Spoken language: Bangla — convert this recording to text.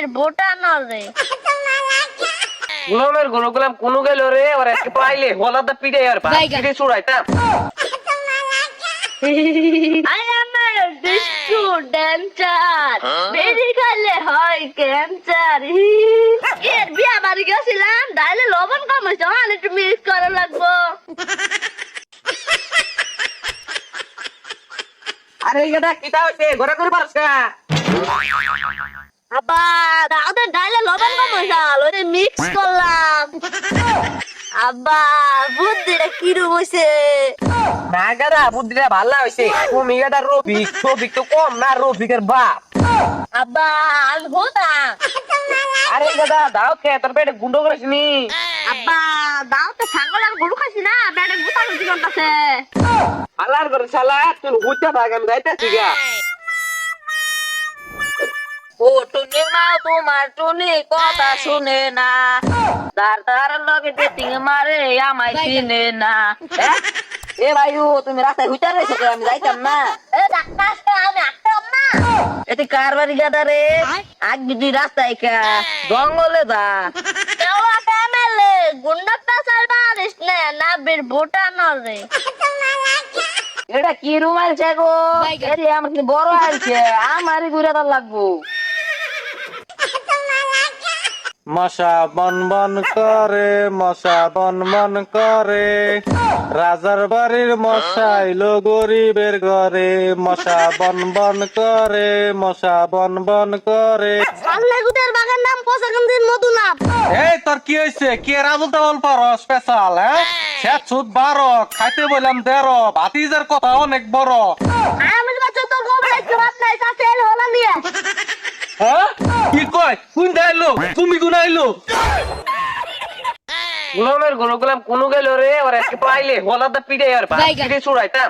নাবির বোটা নরে গুলামেরগুলো গুলাম কোন গেল রে ওর আজকে পাইলে হলা দা পিড়ে আর ভাই পিড়ে I am a disco dancer বেরি খাইলে হয় ক্যান্সার এর বিয়া বাড়ি গেছিলাম ডাইলে লবণ কম হয়েছে হ্যাঁ একটু মিক্স করা লাগবো। আরে এটা কিটা হইছে? ঘরে করে পারছ কা আব্বা ওদের ডাইলে লবণ কম হয়েছে ওদের মিক্স করলাম। আব্বা বুদ্ধিটা কিরম হয়েছে না গাদা বুদ্ধিটা ভালো হইছে। তুমি এটা রফিক রফিক তো কম না রফিকের বাপ। আব্বা আমি হতাম আরে গাদা দাও খেয়ে তোর পেটে গুন্ড করিস নি। আব্বা দাও তো ছাগল আর গরু খাইছি না ব্যাটে গুতা গুতি করতেছে। আলার করে শালা তুই হুইতা থাক আমি যাইতাছি গা। ও টুনি মা তোমার টুনি কথা শুনে না। তার তার লগে ডেটিং মারে আমায় চিনে না। এ ভাই ও তুমি রাস্তায় হুইতা রয়েছো আমি যাইতাম না। এ ডাক্তার আমি আসতাম না। এতে কার বাড়ি গাদা রে? আগ বিদি রাস্তায় কা জঙ্গলে যা। কেওয়া কামেলে গুন্ডাটা সালবা দিস না না বীর ভোটা নরে এটা কি রুমাল এরে আমার বড় আছে আমারই ঘুরে তার লাগবো। মশা বন বন করে মশা বন বন করে। রাজার বাড়ির মশা এলো গরিবের ঘরে। মশা বন বন করে মশা বন বন করে। বাগান নাম এই তোর কি হয়েছে কে রাজু তাবল পারো? স্পেশাল হ্যাঁ? সুদ বারো খাইতে বললাম তেরো ভাতিজের কথা অনেক বড়। আমি বাচ্চা তোর খবর একটু নাই তা তেল হলা নিয়ে। হ্যাঁ? কি কয়? কোন দাইলো তুমি কোন আইলো গুলামেরগুলো গুলাম কোন গেল রে? ওর আজকে পাইলে। হলা দা পিড়ে আর পিড়ে ছুড়াইতাম।